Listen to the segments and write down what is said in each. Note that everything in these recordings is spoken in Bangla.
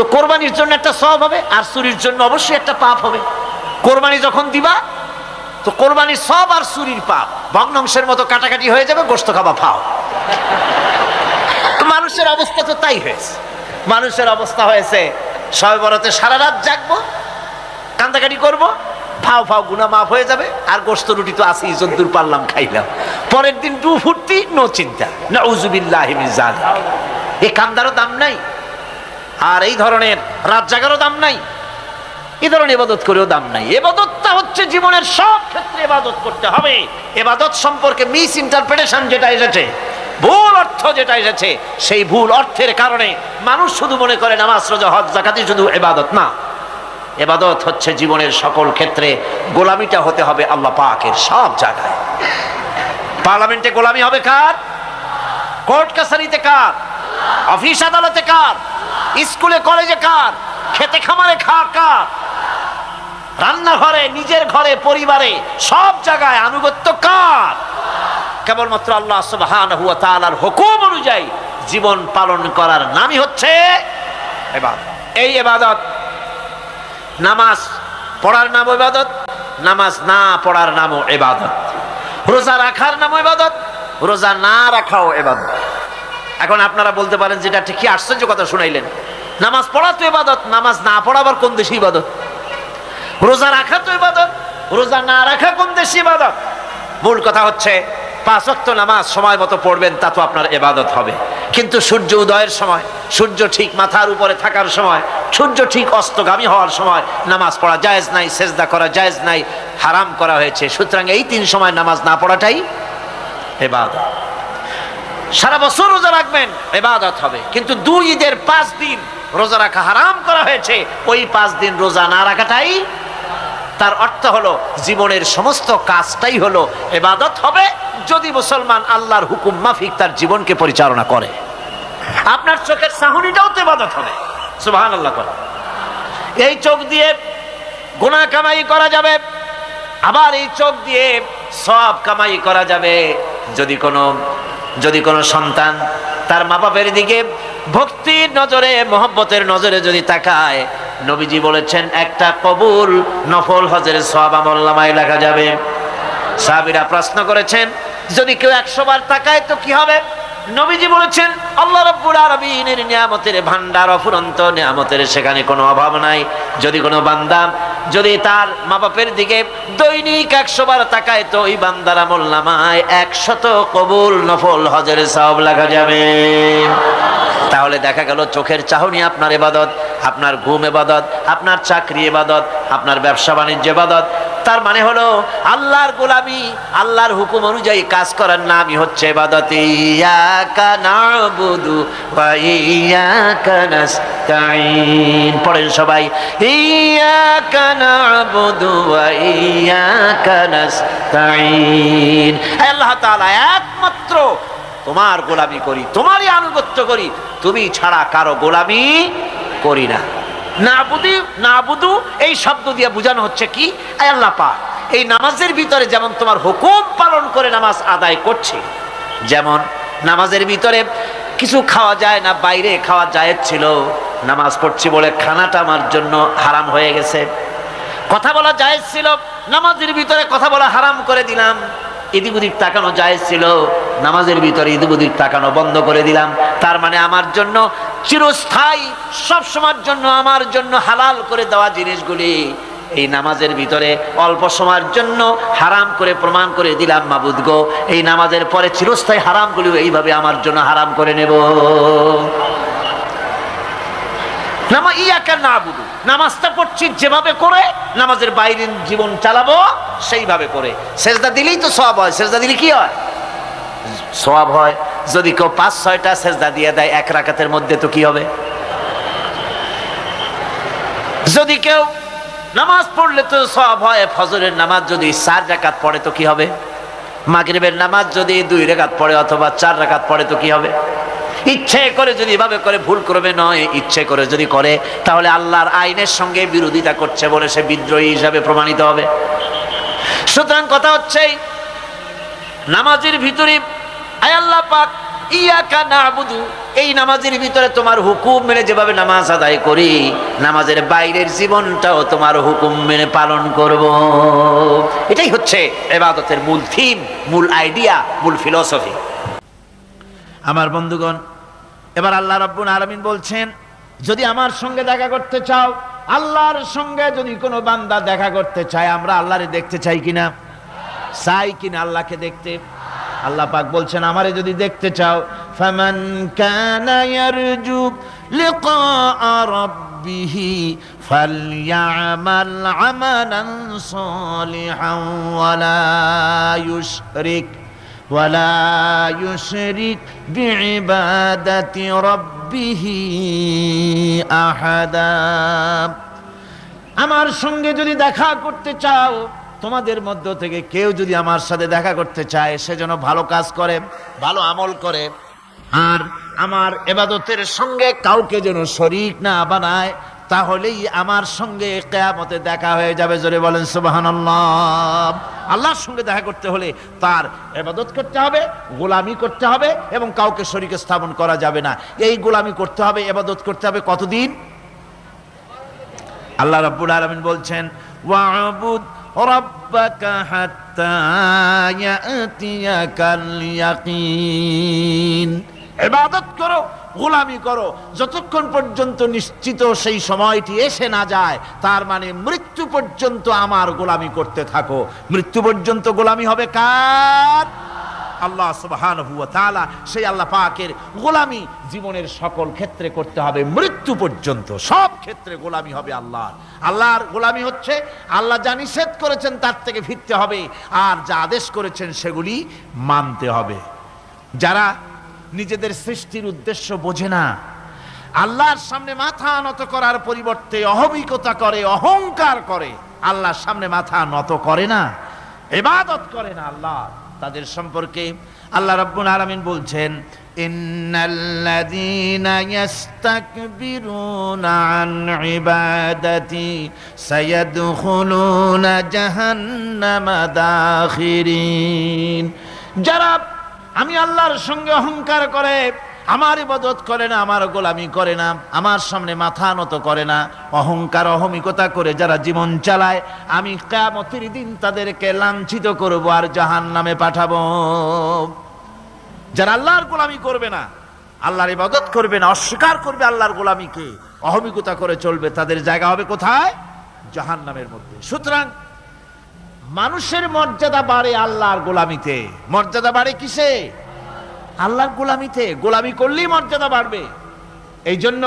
তো কোরবানির জন্য একটা সব হবে, আর চুরির জন্য অবশ্যই একটা পাপ হবে। কোরবানি যখন দিবা, তো কোরবানির সব আর চুরির পাপ। ভগ্নাংশের মতো কাটাকাটি হয়ে যাবে গোস্ত খাবা ফাও মানুষের অবস্থা তো তাই হয়েছে। মানুষের অবস্থা হয়েছে, সবে বড়তে সারা রাত জাগবো, কান্দাকাটি করব, ফাও ফাও গুনা মাফ হয়ে যাবে, আর গোস্ত রুটি তো আসি যদ্দুর পারলাম, খাইলাম। পরের দিন টু ফুর্তি, নো চিন্তা। না উজুবিল্লাহ এ কান্দারও দাম নাই আর এই ধরনের রাত জাগারও দাম নাই। এ ধরনের এবাদত করেও দাম নাই। এবাদতটা হচ্ছে জীবনের সব ক্ষেত্রে এবাদত করতে হবে। এবাদত সম্পর্কে মিস ইন্টারপ্রিটেশন যেটা এসেছে, ভুল অর্থ যেটা এসেছে, সেই ভুল অর্থের কারণে মানুষ শুধু মনে করে নামাজ, রোজা, হজ জাকাতি শুধু এবাদত না। এবাদত হচ্ছে জীবনের সকল ক্ষেত্রে গোলামিটা হতে হবে আল্লাহ পাকের সব জায়গায়। পার্লামেন্টে গোলামি হবে কার? কোর্ট কাছারিতে কার? অফিস আদালতে কার? স্কুলে কলেজে কার? খেতে খামারে খা কার? রান্নাঘরে, নিজের ঘরে, পরিবারে, সব জায়গায় আনুগত্য কার? কেবলমাত্র আল্লাহ সুবহানাহু ওয়া তাআলার হুকুম অনুযায়ী জীবন পালন করার নামই হচ্ছে এবাদত এই এবাদত নামাজ পড়ার নাম ইবাদত, নামাজ না পড়ার নামও এবাদত রোজা রাখার নাম ইবাদত, রোজা না রাখাও এবাদত এখন আপনারা বলতে পারেন যেটা ঠিক কি আশ্চর্য কথা শুনাইলেন। নামাজ পড়া তো ইবাদত, নামাজ না পড়া আবার কোন দেশে ইবাদত? রোজা রাখা তো ইবাদত, রোজা না রাখা কোন দেশে ইবাদত? মূল কথা হচ্ছে, পাঁচ ওয়াক্ত নামাজ সময় মতো পড়বেন, তা তো আপনার এবাদত হবে। কিন্তু সূর্য উদয়ের সময়, সূর্য ঠিক মাথার উপরে থাকার সময়, সূর্য ঠিক অস্তগামী হওয়ার সময় নামাজ পড়া জায়েজ নাই, সেজদা করা জায়েজ নাই, হারাম করা হয়েছে। সুতরাং এই তিন সময় নামাজ না পড়াটাই এবাদত সারা বছর রোজা রাখবেন এবাদত হবে। কিন্তু দুই ঈদের পাঁচ দিন রোজা রাখা হারাম করা হয়েছে। ওই পাঁচ দিন রোজা না রাখাটাই তার অর্থ হলো জীবনের সমস্ত কাজটাই হলো এবাদত হবে। যদি মুসলমান আল্লাহর হুকুম মাফিক তার জীবনকে পরিচালনা করে, আপনার চোখের সাহনিটাও তো এবাদত হবে। সুবাহান আল্লাহ করে এই চোখ দিয়ে গুণা কামাই করা যাবে, আবার এই চোখ দিয়ে সব কামাই করা যাবে। যদি কোনো যদি কোনো সন্তান তার মা বাপের দিকে ভক্তির নজরে, মোহব্বতের নজরে যদি তাকায়, নবীজি বলেছেন, একটা কবুল, নফল হজের সব আমল্লামায় লেখা যাবে। সাবিরা প্রশ্ন করেছেন, যদি কেউ একশো বার তাকায় তো কি হবে? নবীজি বলেছেন, আল্লাহ রব্বুল আলামিনের নিয়ামতের ভান্ডার অফুরন্ত, নিয়ামতের সেখানে কোনো অভাব নাই। যদি কোনো বান্দা যদি তার মা বাপের দিকে দৈনিক একশো বার তাকায়, তো ওই বান্দার আমল নামায় একশত কবুল, নফল হজের সব লাগা যাবে। তাহলে দেখা গেল চোখের চাহনি আপনার এবাদত, আপনার ঘুম এবাদত, আপনার চাকরি এবাদত, আপনার ব্যবসা বাণিজ্য এবাদত। তার মানে হলো, আল্লাহর গোলামি, আল্লাহর হুকুম অনুযায়ী কাজ করার নামই হচ্ছে এবাদত। পড়েন সবাই আল্লাহ একমাত্র তোমার গোলামি করি, তোমারই আনুগত্য করি, তুমি ছাড়া কারও গোলামি করি না। না বুধি না বুধু এই শব্দ দিয়ে বোঝানো হচ্ছে কি? আল্লাহ পা এই নামাজের ভিতরে যেমন তোমার হুকুম পালন করে নামাজ আদায় করছে, যেমন নামাজের ভিতরে কিছু খাওয়া যায় না, বাইরে খাওয়া যায় ছিল, নামাজ পড়ছি বলে খানাটা আমার জন্য হারাম হয়ে গেছে। কথা বলা জায়েজ ছিল, নামাজের ভিতরে কথা বলা হারাম করে দিলাম। এদিক ওদিক তাকানো জায়েজ ছিল। নামাজের ভিতরে এদিক ওদিক তাকানো বন্ধ করে দিলাম। তার মানে আমার জন্য চিরস্থায়ী, সব সময়ের জন্য আমার জন্য হালাল করে দেওয়া জিনিসগুলি এই নামাজের ভিতরে অল্প সময়ের জন্য হারাম করে প্রমাণ করে দিলাম, মাবুদ গো। এই নামাজের পরে চিরস্থায়ী হারামগুলিও এইভাবে আমার জন্য হারাম করে নেব। নামা ইয়াকা না বুধু নামাজটা পড়ছি যেভাবে করে, নামাজের বাইরের জীবন চালাবো সেইভাবে করে। সেজদা দিলেই তো সব হয়। সেজদা দিলে কি হয়? সব হয়। যদি কেউ পাঁচ, ছয়টা সেজদা দিয়ে দেয়, এক রাকাতের মধ্যে তো কি হবে? যদি কেউ নামাজ পড়লে তো সব হয়, ফজরের নামাজ যদি চার রাকাত পড়ে তো কি হবে? মাগরিবের নামাজ যদি দুই রেখাত পড়ে অথবা চার রাকাত পড়ে তো কি হবে? ইচ্ছে করে যদি এভাবে করে ভুল করবে, নয়, ইচ্ছে করে যদি করে, তাহলে আল্লাহর আইনের সঙ্গে বিরোধিতা করছে বলে সে বিদ্রোহী হিসাবে প্রমাণিত হবে। সুতরাং কথা হচ্ছে, নামাজের ভিতরে, আয় আল্লাহ পাক, ইয়াকা নাবুদু, এই নামাজের ভিতরে তোমার হুকুম মেনে যেভাবে নামাজ আদায় করি, নামাজের বাইরের জীবনটাও তোমার হুকুম মেনে পালন করব। এটাই হচ্ছে এবাদতের মূল থিম মূল আইডিয়া মূল ফিলসফি আমার বন্ধুগণ এবার আল্লাহ রাব্বুল আলামিন বলছেন, যদি আমার সঙ্গে দেখা করতে চাও, আল্লাহর সঙ্গে যদি কোনো বান্দা দেখা করতে চায়, আমরা আল্লাহরে দেখতে চাই কিনা? চাই কিনা আল্লাহকে দেখতে? আল্লাহ পাক বলছেন, আমারে যদি দেখতে চাও, ফামান কানা ইয়ারজু লিকা আমালান সালিহান ওয়ালা ইউশরিক। ولا يشرك بعبادة ربه أحدا আমার সঙ্গে যদি দেখা করতে চাও তোমাদের মধ্য থেকে কেউ যদি আমার সাথে দেখা করতে চায় সে যেন ভালো কাজ করে ভালো আমল করে আর আমার এবাদতের সঙ্গে কাউকে যেন শরিক না বানায় তাহলেই আমার সঙ্গে কেয়ামতে দেখা হয়ে যাবে। জোরে বলেন সুবাহান আল্লাহর সঙ্গে দেখা করতে হলে তার এবাদত করতে হবে, গোলামি করতে হবে এবং কাউকে শরীকে স্থাপন করা যাবে না। এই গোলামি করতে হবে এবাদত করতে হবে কতদিন? আল্লাহ রাব্বুল আলামিন বলছেন, ওয়াবুদ রাব্বাকা হাত্তা ইয়াতিয়াকাল ইয়াকিন। ইবাদত করো গোলামি করো। যতক্ষণ পর্যন্ত নিশ্চিত সেই সময়টি এসে না যায়, তার মানে মৃত্যু পর্যন্ত আমার গোলামি করতে থাকো। মৃত্যু পর্যন্ত গোলামি হবে কার? আল্লাহ তাআলা সেই আল্লাহ পাকের গোলামি জীবনের সকল ক্ষেত্রে করতে হবে। মৃত্যু পর্যন্ত সব ক্ষেত্রে গোলামি হবে আল্লাহর। আল্লাহর গোলামি হচ্ছে, আল্লাহ যা নিষেধ করেছেন তার থেকে ফিরতে হবে, আর যা আদেশ করেছেন সেগুলি মানতে হবে। যারা নিজেদের সৃষ্টির উদ্দেশ্য বোঝে না। আল্লাহর সামনে মাথা নত করার পরিবর্তে অহমিকতা করে, অহংকার করে, আল্লাহর সামনে মাথা নত করে না এবাদত করে না আল্লাহ তাদের সম্পর্কে। আল্লাহ রাব্বুল আলামিন বলছেন যারা আমি আল্লাহর সঙ্গে অহংকার করে, আমার ইবাদত করে না, আমার গোলামি করে না, আমার সামনে মাথা নত করে না, অহংকার, অহমিকতা করে যারা জীবন চালায়, আমি কেয়ামতের দিন তাদেরকে লাঞ্ছিত করব আর জাহান নামে পাঠাবো। যারা আল্লাহর গোলামি করবে না, আল্লাহর ইবাদত করবে না, অস্বীকার করবে আল্লাহর গোলামিকে, অহমিকতা করে চলবে, তাদের জায়গা হবে কোথায়? জাহান নামের মধ্যে। সুতরাং মানুষের মর্যাদা বাড়ে আল্লাহর গোলামিতে। মর্যাদা বাড়ে কিসে? আল্লাহর গোলামিতে। গোলামি করলেই মর্যাদা বাড়বে। এই জন্য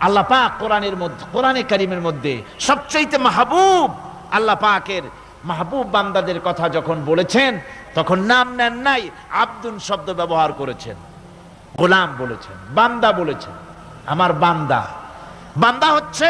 আল্লাহ পাক কোরআনের মধ্যে, কোরআনে কারিমের মধ্যে সবচাইতে মাহবুব আল্লাহ পাকের মাহবুব বান্দাদের কথা যখন বলেছেন, তখন নাম নেন নাই, আব্দুন শব্দ ব্যবহার করেছেন। গোলাম বলেছেন, বান্দা বলেছেন, আমার বান্দা। বান্দা হচ্ছে